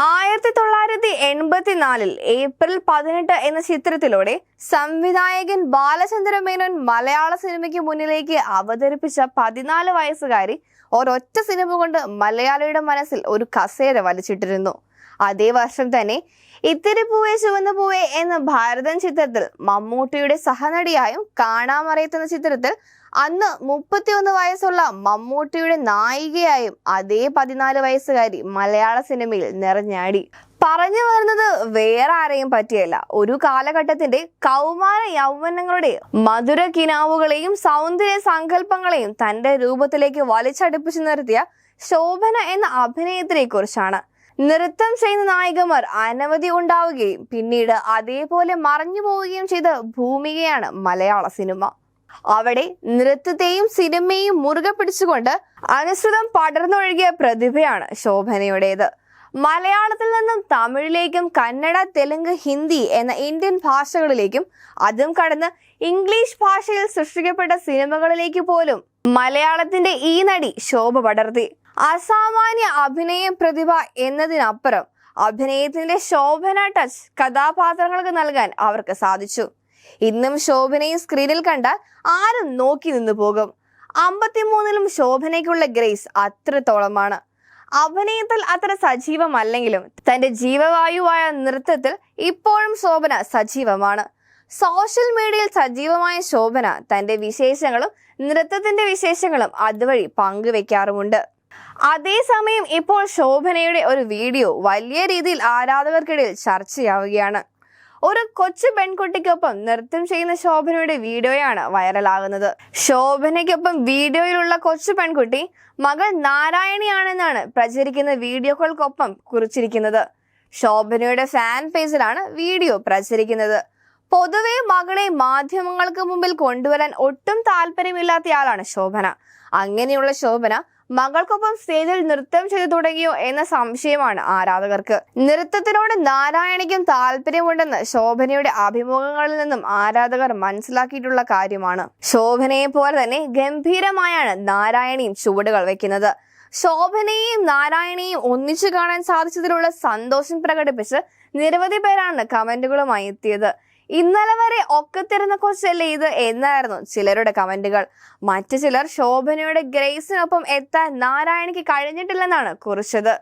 ആയിരത്തി തൊള്ളായിരത്തി എൺപത്തിനാലിൽ ഏപ്രിൽ പതിനെട്ട് എന്ന ചിത്രത്തിലൂടെ സംവിധായകൻ ബാലചന്ദ്ര മേനോൻ മലയാള സിനിമയ്ക്ക് മുന്നിലേക്ക് അവതരിപ്പിച്ച പതിനാല് വയസ്സുകാരി ഒരൊറ്റ സിനിമ കൊണ്ട് മലയാളിയുടെ മനസ്സിൽ ഒരു കസേര വലിച്ചിട്ടിരുന്നു. അതേ വർഷം തന്നെ ഇത്തിരി പൂവേ ചുവന്ന പൂവേ എന്ന ഭാരതൻ ചിത്രത്തിൽ മമ്മൂട്ടിയുടെ സഹനടിയായും കാണാമറിയത്തുന്ന ചിത്രത്തിൽ അന്ന് മുപ്പത്തിയൊന്ന് വയസ്സുള്ള മമ്മൂട്ടിയുടെ നായികയായും അതേ പതിനാല് വയസ്സുകാരി മലയാള സിനിമയിൽ നിറഞ്ഞാടി. പറഞ്ഞു വരുന്നത് വേറെ ആരെയും പറ്റിയല്ല. ഒരു കാലഘട്ടത്തിന്റെ കൗമാര യൗവനങ്ങളുടെ മധുര കിനാവുകളെയും സൗന്ദര്യ സങ്കല്പങ്ങളെയും തന്റെ രൂപത്തിലേക്ക് വലിച്ചടുപ്പിച്ചു നിർത്തിയ ശോഭന എന്ന അഭിനയത്തിനെ കുറിച്ചാണ്. നൃത്തം ചെയ്യുന്ന നായികമാർ അനവധി ഉണ്ടാവുകയും പിന്നീട് അതേപോലെ മറഞ്ഞു പോവുകയും ചെയ്ത ഭൂമികയാണ് മലയാള സിനിമ. അവിടെ നൃത്തത്തെയും സിനിമയും മുറുകെ പിടിച്ചുകൊണ്ട് അനുസൃതം പടർന്നൊഴുകിയ പ്രതിഭയാണ് ശോഭനയുടേത്. മലയാളത്തിൽ നിന്നും തമിഴിലേക്കും കന്നഡ തെലുങ്ക് ഹിന്ദി എന്ന ഇന്ത്യൻ ഭാഷകളിലേക്കും അതും കടന്ന് ഇംഗ്ലീഷ് ഭാഷയിൽ സൃഷ്ടിക്കപ്പെട്ട സിനിമകളിലേക്ക് പോലും മലയാളത്തിന്റെ ഈ നടി ശോഭ പടർത്തി. അസാമാന്യ അഭിനയ പ്രതിഭ എന്നതിനപ്പുറം അഭിനയത്തിന്റെ ശോഭന ടച്ച് കഥാപാത്രങ്ങൾക്ക് നൽകാൻ അവർക്ക് സാധിച്ചു. ഇന്നും ശോഭനയും സ്ക്രീനിൽ കണ്ട് ആരും നോക്കി നിന്നു പോകും. അമ്പത്തിമൂന്നിലും ശോഭനയ്ക്കുള്ള ഗ്രേസ് അത്രത്തോളമാണ്. അഭിനയത്തിൽ അത്ര സജീവമല്ലെങ്കിലും തന്റെ ജീവവായുവായ നൃത്തത്തിൽ ഇപ്പോഴും ശോഭന സജീവമാണ്. സോഷ്യൽ മീഡിയയിൽ സജീവമായ ശോഭന തന്റെ വിശേഷങ്ങളും നൃത്തത്തിന്റെ വിശേഷങ്ങളും അതുവഴി പങ്കുവെക്കാറുമുണ്ട്. അതേസമയം ഇപ്പോൾ ശോഭനയുടെ ഒരു വീഡിയോ വലിയ രീതിയിൽ ആരാധകർക്കിടയിൽ ചർച്ചയാവുകയാണ്. ഒരു കൊച്ചു പെൺകുട്ടിക്കൊപ്പം നൃത്തം ചെയ്യുന്ന ശോഭനയുടെ വീഡിയോയാണ് വൈറലാകുന്നത്. ശോഭനയ്ക്കൊപ്പം വീഡിയോയിലുള്ള കൊച്ചു പെൺകുട്ടി മകൾ നാരായണിയാണെന്നാണ് പ്രചരിക്കുന്ന വീഡിയോകൾക്കൊപ്പം കുറിച്ചിരിക്കുന്നത്. ശോഭനയുടെ ഫാൻ പേജിലാണ് വീഡിയോ പ്രചരിക്കുന്നത്. പൊതുവെ മകളെ മാധ്യമങ്ങൾക്ക് മുമ്പിൽ കൊണ്ടുവരാൻ ഒട്ടും താല്പര്യമില്ലാത്തയാളാണ് ശോഭന. അങ്ങനെയുള്ള ശോഭന മകൾക്കൊപ്പം സ്റ്റേജിൽ നൃത്തം ചെയ്തു തുടങ്ങിയോ എന്ന സംശയമാണ് ആരാധകർക്ക്. നൃത്തത്തിനോട് നാരായണിക്കും താല്പര്യമുണ്ടെന്ന് ശോഭനയുടെ അഭിമുഖങ്ങളിൽ നിന്നും ആരാധകർ മനസ്സിലാക്കിയിട്ടുള്ള കാര്യമാണ്. ശോഭനയെ പോലെ തന്നെ ഗംഭീരമായാണ് നാരായണിയും ചുവടുകൾ വെക്കുന്നത്. ശോഭനയെയും നാരായണിയും ഒന്നിച്ചു കാണാൻ സാധിച്ചതിലുള്ള സന്തോഷം പ്രകടിപ്പിച്ച് നിരവധി പേരാണ് കമന്റുകളുമായി എത്തിയത്. ഇന്നലെ വരെ ഒക്കത്തിരുന്ന കൊച്ചല്ലേ ഇത് എന്നായിരുന്നു ചിലരുടെ കമന്റുകൾ. മറ്റു ചിലർ ശോഭനയുടെ ഗ്രേസിനൊപ്പം എത്താൻ നാരായണിക്ക് കഴിഞ്ഞിട്ടില്ലെന്നാണ് കുറിച്ചത്.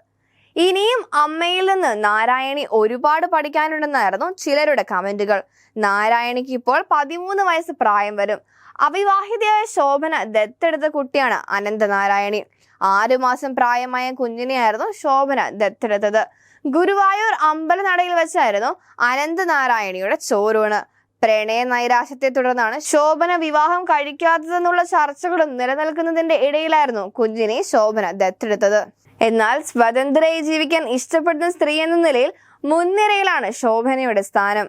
ഇനിയും അമ്മയിൽ നിന്ന് നാരായണി ഒരുപാട് പഠിക്കാനുണ്ടെന്നായിരുന്നു ചിലരുടെ കമന്റുകൾ. നാരായണിക്ക് ഇപ്പോൾ പതിമൂന്ന് വയസ്സ് പ്രായം വരും. അവിവാഹിതയായ ശോഭന ദത്തെടുത്ത കുട്ടിയാണ് അനന്തനാരായണി. ആറുമാസം പ്രായമായ കുഞ്ഞിനെയായിരുന്നു ശോഭന ദത്തെടുത്തത്. ഗുരുവായൂർ അമ്പലനടയിൽ വെച്ചായിരുന്നു അനന്തനാരായണിയുടെ ചോറൂണ് പ്രണയ നൈരാശ്യത്തെ തുടർന്നാണ് ശോഭന വിവാഹം കഴിക്കാത്തതെന്നുള്ള ചർച്ചകളും നിലനിൽക്കുന്നതിന്റെ ഇടയിലായിരുന്നു കുഞ്ഞിനെ ശോഭന ദത്തെടുത്തത്. എന്നാൽ സ്വതന്ത്രയായി ജീവിക്കാൻ ഇഷ്ടപ്പെടുന്ന സ്ത്രീ എന്ന നിലയിൽ മുൻനിരയിലാണ് ശോഭനയുടെ സ്ഥാനം.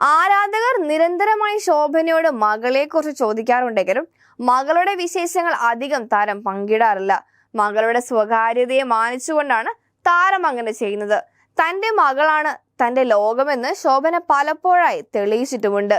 ആരാധകർ നിരന്തരമായി ശോഭനയോട് മകളെക്കുറിച്ച് ചോദിക്കാറുണ്ടെങ്കിലും മകളുടെ വിശേഷങ്ങൾ അധികം താരം പങ്കിടാറില്ല. മകളുടെ സ്വകാര്യതയെ മാനിച്ചുകൊണ്ടാണ് താരം അങ്ങനെ ചെയ്യുന്നത്. തന്റെ മകളാണ് തന്റെ ലോകമെന്ന് ശോഭന പലപ്പോഴായി തെളിയിച്ചിട്ടുമുണ്ട്.